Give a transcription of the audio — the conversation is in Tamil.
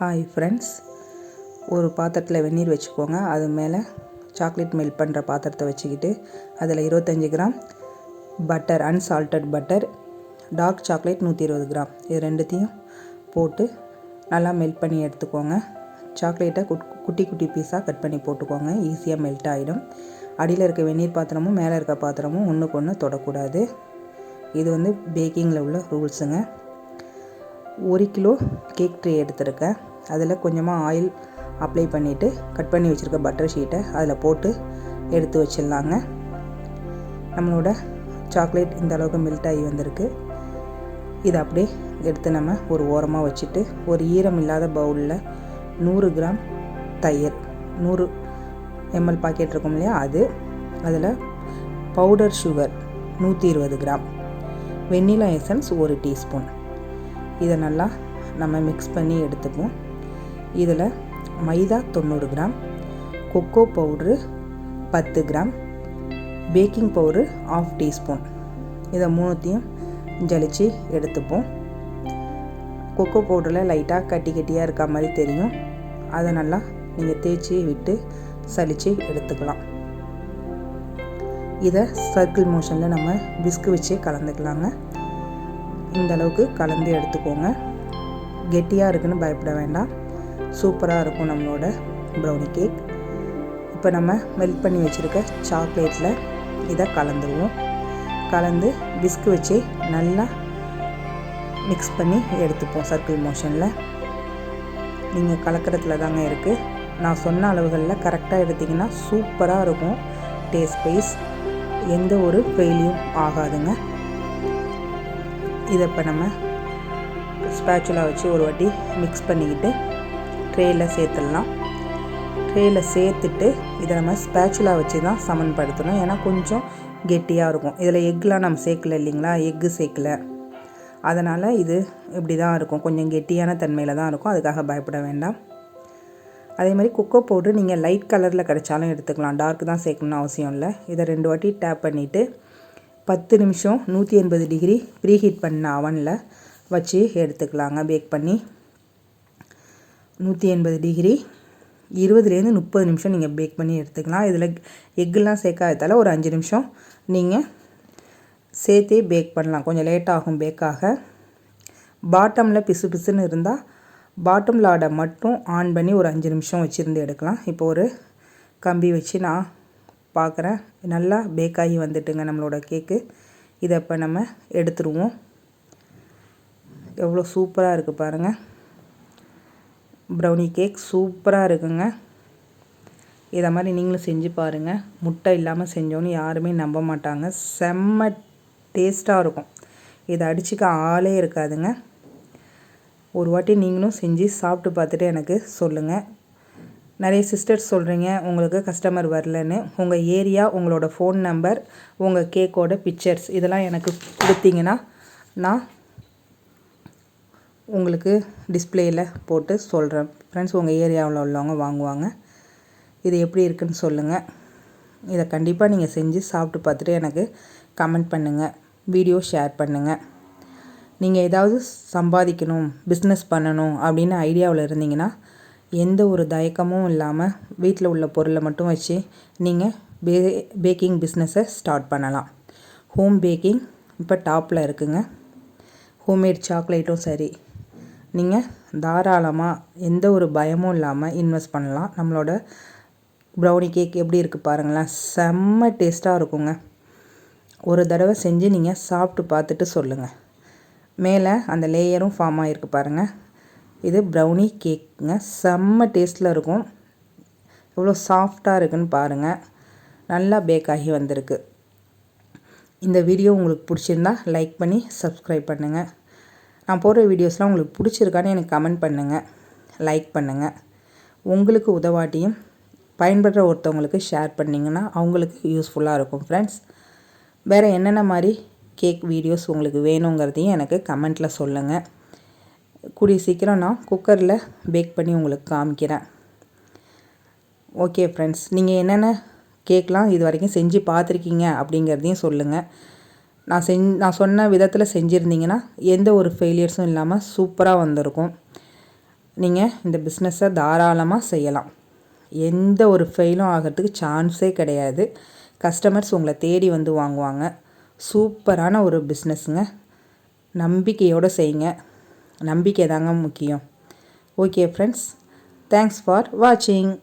ஹாய் ஃப்ரெண்ட்ஸ் ஒரு பாத்திரத்தில் வெந்நீர் வச்சுக்கோங்க. அது மேலே சாக்லேட் மெல்ட் பண்ணுற பாத்திரத்தை வச்சுக்கிட்டு அதில் இருபத்தஞ்சி gram butter unsalted butter dark chocolate நூற்றி இருபது கிராம். இது ரெண்டுத்தையும் போட்டு நல்லா மெல்ட் பண்ணி எடுத்துக்கோங்க. சாக்லேட்டை குட் குட்டி குட்டி பீஸாக கட் பண்ணி போட்டுக்கோங்க. ஈஸியாக மெல்ட் ஆகிடும் அடியில் இருக்க வெந்நீர் பாத்திரமும் மேலே இருக்க பாத்திரமும் ஒன்றுக்கு ஒன்று தொடக்கூடாது. இது வந்து பேக்கிங்கில் உள்ள ரூல்ஸுங்க ஒரு கிலோ கேக் ட்ரே எடுத்திருக்கேன். அதில் கொஞ்சமாக ஆயில் அப்ளை பண்ணிவிட்டு கட் பண்ணி வச்சுருக்க பட்டர் ஷீட்டை அதில் போட்டு எடுத்து வச்சிடலாங்க. நம்மளோட சாக்லேட் இந்த அளவுக்கு மெல்ட் ஆகி வந்திருக்கு. இதை அப்படியே எடுத்து நம்ம ஒரு ஓரமாக வச்சுட்டு ஒரு ஈரம் இல்லாத பவுலில் நூறு கிராம் தயிர் நூறு எம்எல் பாக்கெட் இருக்கும் இல்லையா? அது. அதில் பவுடர் சுகர் நூற்றி இருபது கிராம். வெண்ணிலா எசன்ஸ் ஒரு டீஸ்பூன் இதை நல்லா நம்ம மிக்ஸ் பண்ணி எடுத்துப்போம். இதில் மைதா தொண்ணூறு கிராம் கொக்கோ பவுட்ரு பத்து gram baking powder half teaspoon இதை மூணுத்தையும் ஜலிச்சு எடுத்துப்போம். கொக்கோ பவுடரில் லைட்டாக கட்டி கட்டியாக இருக்க மாதிரி தெரியும். அதை நல்லா நீங்கள் தேய்ச்சி விட்டு சலித்து எடுத்துக்கலாம். இதை சர்க்கிள் மோஷனில் நம்ம விஸ்கு வச்சு கலந்துக்கலாங்க. இந்த அளவுக்கு கலந்து எடுத்துக்கோங்க. கெட்டியாக இருக்குன்னு பயப்பட வேண்டாம். சூப்பராக இருக்கும் நம்மளோட ப்ரௌனி கேக் இப்போ நம்ம மெல்ட் பண்ணி வச்சுருக்க சாக்லேட்டில் இதை கலந்துருவோம். கலந்து விஸ்கு வச்சு நல்லா மிக்ஸ் பண்ணி எடுத்துப்போம் சர்க்கிள் மோஷனில் நீங்கள் கலக்கிறதுல தாங்க இருக்குது நான் சொன்ன அளவுகளில் கரெக்டாக எடுத்திங்கன்னா சூப்பராக இருக்கும். டேஸ்ட் வைஸ் எந்த ஒரு ஃபெயிலியும் ஆகாதுங்க. இதை இப்போ நம்ம ஸ்பேச்சுலா வச்சு ஒரு வாட்டி மிக்ஸ் பண்ணிக்கிட்டு ட்ரேயில் சேர்த்துடலாம். ட்ரேயில் சேர்த்துட்டு இதை நம்ம ஸ்பேச்சுலா வச்சு தான் சமன்படுத்தணும். ஏன்னா கொஞ்சம் கெட்டியாக இருக்கும். இதில் எக்லாம் நம்ம சேர்க்கல இல்லைங்களா? எக்கு சேர்க்கல. அதனால் இது இப்படி தான் இருக்கும். கொஞ்சம் கெட்டியான தன்மையில் தான் இருக்கும். அதுக்காக பயப்பட வேண்டாம். அதே மாதிரி குக்கோ பவுட்ரு நீங்கள் லைட் கலரில் கிடைச்சாலும் எடுத்துக்கலாம். டார்க் தான் சேர்க்கணும்னு அவசியம் இல்லை. இதை ரெண்டு வாட்டி டேப் பண்ணிவிட்டு பத்து நிமிஷம் நூற்றி எண்பது டிகிரி ப்ரீஹீட் பண்ண அவனில் வச்சு எடுத்துக்கலாங்க. பேக் பண்ணி நூற்றி எண்பது டிகிரி. இருபதுலேருந்து முப்பது நிமிஷம் நீங்கள் பேக் பண்ணி எடுத்துக்கலாம். இதில் எக்குலாம் சேர்க்காததால் ஒரு அஞ்சு நிமிஷம் நீங்கள் சேர்த்தே பேக் பண்ணலாம். கொஞ்சம் லேட் ஆகும் பேக்காக பாட்டமில் பிசு பிசுன்னு இருந்தால் பாட்டம் லாடை மட்டும் ஆன் பண்ணி ஒரு அஞ்சு நிமிஷம் வச்சுருந்து எடுக்கலாம். இப்போ ஒரு கம்பி வச்சு நான் பார்க்குறேன். நல்லா பேக் ஆகி வந்துட்டுங்க நம்மளோட கேக்கு இதை இப்போ நம்ம எடுத்துருவோம். எவ்வளோ சூப்பராக இருக்குது பாருங்கள் ப்ரௌனி கேக் சூப்பராக இருக்குங்க. இதை மாதிரி நீங்களும் செஞ்சு பாருங்கள் முட்டை இல்லாமல் செஞ்சோன்னு யாருமே நம்ப மாட்டாங்க. செம்ம டேஸ்ட்டாக இருக்கும். இதை அடிச்சுக்க ஆளே இருக்காதுங்க. ஒரு வாட்டி நீங்களும் செஞ்சு சாப்பிட்டு பார்த்துட்டு எனக்கு சொல்லுங்கள் நிறைய சிஸ்டர்ஸ் சொல்கிறீங்க உங்களுக்கு கஸ்டமர் வரலன்னு. உங்கள் ஏரியா உங்களோட ஃபோன் நம்பர் உங்கள் கேக்கோட பிக்சர்ஸ் இதெல்லாம் எனக்கு கொடுத்தீங்கன்னா நான் உங்களுக்கு டிஸ்பிளேயில் போட்டு சொல்கிறேன் ஃப்ரெண்ட்ஸ் உங்கள் ஏரியாவில் உள்ளவங்க வாங்குவாங்க. இது எப்படி இருக்குன்னு சொல்லுங்கள் இதை கண்டிப்பாக நீங்கள் செஞ்சு சாப்பிட்டு பார்த்துட்டு எனக்கு கமெண்ட் பண்ணுங்கள் வீடியோ ஷேர் பண்ணுங்கள் நீங்கள் ஏதாவது சம்பாதிக்கணும் பிஸ்னஸ் பண்ணணும் அப்படின்னு ஐடியாவில் இருந்தீங்கன்னா எந்த ஒரு தயக்கமும் இல்லாமல் வீட்டில் உள்ள பொருளை மட்டும் வச்சு நீங்கள் பே பேக்கிங் பிஸ்னஸை ஸ்டார்ட் பண்ணலாம். ஹோம் பேக்கிங் இப்போ டாப்பில் இருக்குங்க. ஹோம்மேட் சாக்லேட்டும் சரி. நீங்கள் தாராளமாக எந்த ஒரு பயமும் இல்லாமல் இன்வெஸ்ட் பண்ணலாம். நம்மளோட ப்ரௌனி கேக் எப்படி இருக்குது பாருங்களேன். செம்ம டேஸ்ட்டாக இருக்குங்க. ஒரு தடவை செஞ்சு நீங்கள் சாப்பிட்டு பார்த்துட்டு சொல்லுங்கள் மேலே அந்த லேயரும் ஃபார்ம் ஆகிருக்கு பாருங்கள் இது ப்ரௌனி கேக்குங்க செம்ம டேஸ்ட்டில் இருக்கும். எவ்வளோ சாஃப்டாக இருக்குன்னு பாருங்கள் நல்லா பேக் ஆகி வந்திருக்கு. இந்த வீடியோ உங்களுக்கு பிடிச்சிருந்தா லைக் பண்ணி சப்ஸ்கிரைப் பண்ணுங்கள் நான் போடுற வீடியோஸ்லாம் உங்களுக்கு பிடிச்சிருக்கான்னு எனக்கு கமெண்ட் பண்ணுங்கள் லைக் பண்ணுங்கள் உங்களுக்கு உதவாட்டியும் பயன்படுற ஒருத்தவங்களுக்கு ஷேர் பண்ணிங்கன்னா அவங்களுக்கு யூஸ்ஃபுல்லாக இருக்கும் ஃப்ரெண்ட்ஸ் வேறு என்னென்ன மாதிரி கேக் வீடியோஸ் உங்களுக்கு வேணுங்கிறதையும் எனக்கு கமெண்ட்டில் சொல்லுங்கள் கூடிய சீக்கிரம் நான் குக்கரில் பேக் பண்ணி உங்களுக்கு காமிக்கிறேன். ஓகே ஃப்ரெண்ட்ஸ் நீங்கள் என்னென்ன கேக்லாம் இது வரைக்கும் செஞ்சு பார்த்துருக்கீங்க அப்படிங்கிறதையும் சொல்லுங்கள் நான் செஞ் நான் சொன்ன விதத்தில் செஞ்சுருந்தீங்கன்னா எந்த ஒரு ஃபெயிலியர்ஸும் இல்லாமல் சூப்பராக வந்திருக்கும். நீங்கள் இந்த பிஸ்னஸை தாராளமாக செய்யலாம். எந்த ஒரு ஃபெயிலும் ஆகிறதுக்கு சான்ஸே கிடையாது. கஸ்டமர்ஸ் உங்களை தேடி வந்து வாங்குவாங்க. சூப்பரான ஒரு பிஸ்னஸ்ங்க நம்பிக்கையோடு செய்யுங்க. நம்பிக்கை தாங்க முக்கியம். ஓகே ஃப்ரெண்ட்ஸ் தேங்க்ஸ் ஃபார் வாட்சிங்